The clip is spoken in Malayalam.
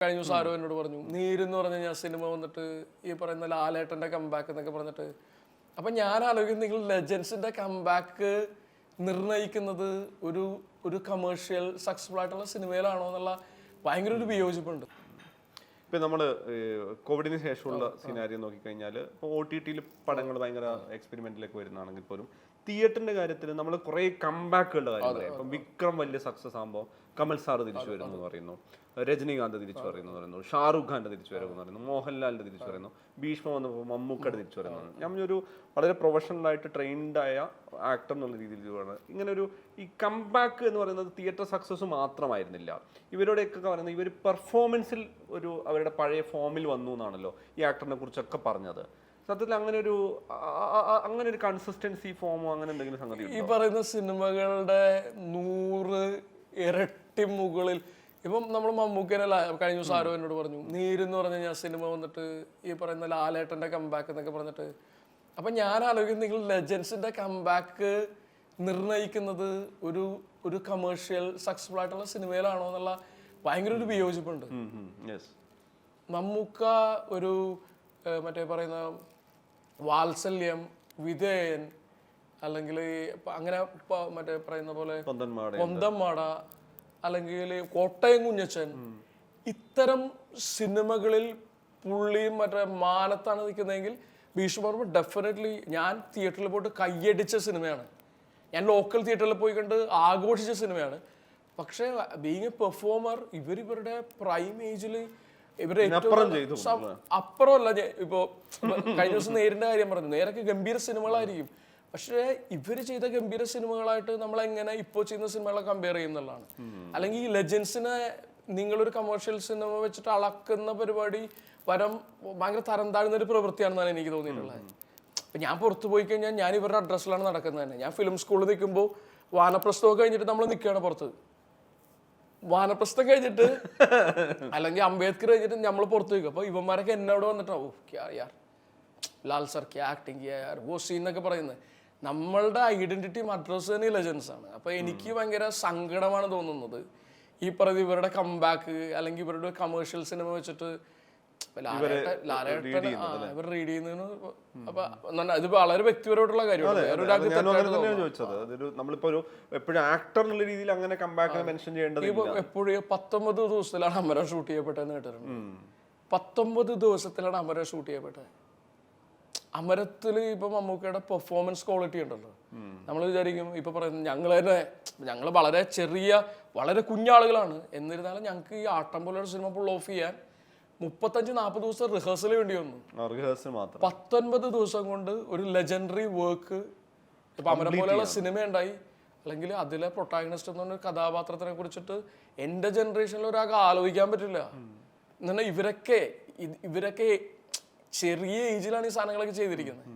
കഴിഞ്ഞ ദിവസം ആരോ എന്നോട് പറഞ്ഞു നീരെന്ന് പറഞ്ഞു ഞാൻ സിനിമ വന്നിട്ട് ഈ പറയുന്ന ലാലേട്ടന്റെ കംബാക്ക് എന്നൊക്കെ പറഞ്ഞിട്ട്. അപ്പൊ ഞാൻ ആലോചിക്കുന്നത് നിങ്ങൾ ലെജൻസിന്റെ കംബാക്ക് നിർണയിക്കുന്നത് ഒരു ഒരു കമേഴ്ഷ്യൽ സക്സസ്ഫുൾ ആയിട്ടുള്ള സിനിമയിലാണോ എന്നുള്ള ഭയങ്കര ഒരു വിയോജിപ്പുണ്ട്. ഇപ്പൊ നമ്മൾ കോവിഡിന് ശേഷമുള്ള സിനാരി നോക്കിക്കഴിഞ്ഞാൽ ഇപ്പോൾ ഒ ടി ടിയിൽ പടങ്ങൾ ഭയങ്കര എക്സ്പെരിമെന്റിലേക്ക് വരുന്നതാണെങ്കിൽ പോലും തിയേറ്ററിന്റെ കാര്യത്തിൽ നമ്മൾ കുറേ കമ്പാക്കുകളുടെ കാര്യം പറയാം ഇപ്പം വിക്രം വലിയ സക്സസ് ആകുമ്പോൾ കമൽ സാർ തിരിച്ചു വരുന്നു എന്ന് പറയുന്നു. രജനീകാന്ത് തിരിച്ചു പറയുന്നു പറയുന്നു. ഷാറുഖ് ഖാന്റെ തിരിച്ചു വരുന്നു പറയുന്നു. മോഹൻലാലിന്റെ തിരിച്ചു പറയുന്നു ഭീഷ്മ വന്നപ്പോൾ മമ്മൂക്കയുടെ തിരിച്ചു വരുന്നു ഞാൻ ഒരു വളരെ പ്രൊഫഷണൽ ആയിട്ട് ട്രെയിൻഡ് ആയ ആക്ടർ എന്നുള്ള രീതിയിൽ ഇങ്ങനെ ഒരു ഈ കംബാക്ക് എന്ന് പറയുന്നത് തിയേറ്റർ സക്സസ് മാത്രമായിരുന്നില്ല. ഇവരോടെയൊക്കെ പറയുന്നത് ഇവർ പെർഫോമൻസിൽ ഒരു അവരുടെ പഴയ ഫോമിൽ വന്നു എന്നാണല്ലോ ഈ ആക്ടറിനെ കുറിച്ചൊക്കെ പറഞ്ഞത്. സത്യത്തിൽ അങ്ങനെ ഒരു അങ്ങനെ ഒരു കൺസിസ്റ്റൻസി ഫോമോ അങ്ങനെ എന്തെങ്കിലും സംഗതി ഈ പറയുന്ന സിനിമകളുടെ നൂറ് ഇരട്ടി മുകളിൽ ഇപ്പം നമ്മൾ മമ്മൂക്കനല്ല കഴിഞ്ഞ ദിവസം ആരോ എന്നോട് പറഞ്ഞു നീരെന്ന് പറഞ്ഞു ഞാൻ സിനിമ വന്നിട്ട് ഈ പറയുന്ന ലാലേട്ടന്റെ കംബാക്ക് എന്നൊക്കെ പറഞ്ഞിട്ട്. അപ്പൊ ഞാൻ ആലോചിക്കുന്നത് നിങ്ങൾ ലെജൻസിന്റെ കംബാക്ക് നിർണയിക്കുന്നത് ഒരു ഒരു കമേഴ്ഷ്യൽ സക്സസ്ഫുൾ ആയിട്ടുള്ള സിനിമയിലാണോ എന്നുള്ള ഭയങ്കര ഒരു വിയോജിപ്പുണ്ട്. മമ്മൂക്ക ഒരു മറ്റേ പറയുന്ന വാത്സല്യം വിധേയൻ അല്ലെങ്കിൽ അങ്ങനെ മറ്റേ പറയുന്ന പോലെ പൊന്തമ്മാട അല്ലെങ്കിൽ കോട്ടയം കുഞ്ഞച്ചൻ. ഇത്തരം സിനിമകളിൽ പുള്ളിയും മറ്റേ മാനത്താണ് നിൽക്കുന്നതെങ്കിൽ ഭീഷ്മർമ്മ ഡെഫിനറ്റ്ലി ഞാൻ തിയേറ്ററിൽ പോയിട്ട് കയ്യടിച്ച സിനിമയാണ്. ഞാൻ ലോക്കൽ തിയേറ്ററിൽ പോയി കണ്ട് ആഘോഷിച്ച സിനിമയാണ്. പക്ഷേ ബീങ് എ പെർഫോമർ ഇവരിവരുടെ പ്രൈം ഏജിൽ ഇവരുടെ അപ്പുറമല്ല ഇപ്പോ കഴിഞ്ഞ ദിവസം നേരിന്റെ കാര്യം പറഞ്ഞു നേരൊക്കെ ഗംഭീര സിനിമകളായിരിക്കും. പക്ഷേ ഇവർ ചെയ്ത ഗംഭീര സിനിമകളായിട്ട് നമ്മൾ എങ്ങനെ ഇപ്പോൾ ചെയ്യുന്ന സിനിമകളെ കമ്പയർ ചെയ്യുന്നുള്ളതാണ് അല്ലെങ്കിൽ ഈ ലെജൻസിനെ നിങ്ങളൊരു കമേഴ്ഷ്യൽ സിനിമ വെച്ചിട്ട് അളക്കുന്ന പരിപാടി വരം ഭയങ്കര തരം താഴ്ന്ന ഒരു പ്രവൃത്തിയാണെന്നാണ് എനിക്ക് തോന്നിയിട്ടുള്ളത്. അപ്പൊ ഞാൻ പുറത്തു പോയി കഴിഞ്ഞാൽ ഞാൻ ഇവരുടെ അഡ്രസ്സിലാണ് നടക്കുന്നത് തന്നെ. ഞാൻ ഫിലിം സ്കൂളിൽ നിൽക്കുമ്പോൾ വാനപ്രസ്ഥമൊക്കെ കഴിഞ്ഞിട്ട് നമ്മൾ നിൽക്കുകയാണ് പുറത്ത്. വാനപ്രസ്ഥം കഴിഞ്ഞിട്ട്. അല്ലെങ്കിൽ അംബേദ്കർ കഴിഞ്ഞിട്ട് നമ്മൾ പുറത്തു വയ്ക്കും അപ്പൊ ഇവന്മാരൊക്കെ എന്നോട് വന്നിട്ടാ ഓ ക്യാ യാർ. ലാൽ സർ ക്യാ ആക്ടിങ് യാർ. വോ സീൻ എന്നൊക്കെ പറയുന്നത്. നമ്മളുടെ ഐഡന്റിറ്റി മദ്രസ് തന്നെ ലെജൻസ് ആണ്. അപ്പൊ എനിക്ക് ഭയങ്കര സങ്കടമാണ് തോന്നുന്നത്. ഈ പറയുന്നത് ഇവരുടെ കംബാക്ക് അല്ലെങ്കിൽ ഇവരുടെ കമേഴ്ഷ്യൽ സിനിമ വെച്ചിട്ട് ഇവർ റീഡ് ചെയ്യുന്നതിന് അപ്പൊ ഇത് വളരെ വ്യക്തിപരമായിട്ടുള്ള കാര്യമാണ്. ചോദിച്ചത്. അതൊരു നമ്മളിപ്പോ ഒരു എപ്പോഴും ആക്ടർ എന്നുള്ള രീതിയിൽ അങ്ങനെ കമ്പാക്ക് മെൻഷൻ ചെയ്യേണ്ടതില്ല ഇപ്പൊ എപ്പോഴും പത്തൊമ്പത് ദിവസത്തിലാണ് അമര ഷൂട്ട് ചെയ്യപ്പെട്ടതെന്ന് കേട്ടിട്ടുണ്ട്. പത്തൊമ്പത് ദിവസത്തിലാണ് അമര ഷൂട്ട് ചെയ്യപ്പെട്ടത്. അമരത്തിൽ ഇപ്പൊ മമ്മൂക്കയുടെ പെർഫോമൻസ് ക്വാളിറ്റി ഉണ്ടല്ലോ. നമ്മൾ വിചാരിക്കും ഇപ്പൊ പറയുന്നത് ഞങ്ങൾ തന്നെ ഞങ്ങൾ വളരെ ചെറിയ വളരെ കുഞ്ഞാളുകളാണ്. എന്നിരുന്നാലും ഞങ്ങൾക്ക് ഈ ആട്ടം പോലെയുള്ള സിനിമ ഫുൾ ഓഫ് ചെയ്യാൻ മുപ്പത്തഞ്ച് നാൽപ്പത് ദിവസം റിഹേഴ്സൽ വേണ്ടി വന്നു. റിഹേഴ്സൽ മാത്രം. പത്തൊൻപത് ദിവസം കൊണ്ട് ഒരു ലെജൻഡറി വർക്ക് ഇപ്പൊ അമരം പോലെയുള്ള സിനിമ ഉണ്ടായി. അല്ലെങ്കിൽ അതിലെ പ്രൊട്ടാഗണിസ്റ്റ് എന്ന് പറഞ്ഞ കഥാപാത്രത്തിനെ കുറിച്ചിട്ട് എന്റെ ജനറേഷനിൽ ഒരാൾക്ക് ആലോചിക്കാൻ പറ്റില്ല. എന്നാൽ ഇവരൊക്കെ ഇവരൊക്കെ ചെറിയ ഏജിലാണ് ഈ സാധനങ്ങളൊക്കെ ചെയ്തിരിക്കുന്നത്.